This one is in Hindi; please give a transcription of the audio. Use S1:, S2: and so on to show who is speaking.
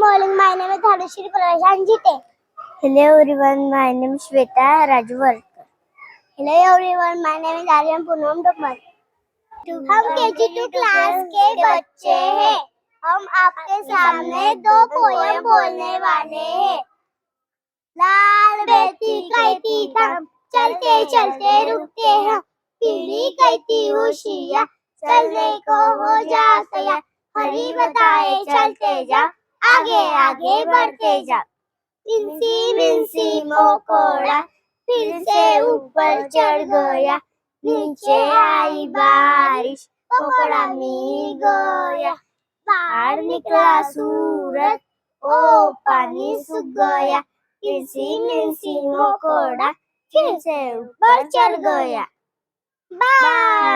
S1: morning. My name is Dhanushri Prashan Jite.
S2: Hello everyone, my name is Shweta Rajwarkar.
S1: Hello everyone. My name is Aryan Punam Topal. हम के टू क्लास के बच्चे हैं हम आपके सामने दो पोयम बोलने वाले हैं लाल बेटी कहती थम चलते चलते रुकते हैं पीली कहती होशिया चलने को हो जा तैयार हरी बताए चलते जा आगे आगे बढ़ते जा मिंसी मिंसी मोकोड़ा फिर से ऊपर चढ़ गया। नीचे आई बारिश पकड़ा मिल गया। बाहर निकला सूरज, ओ, पानी सूख गया। किसी मिंसी मोकोड़ा फिर से ऊपर चढ़ गया। बाय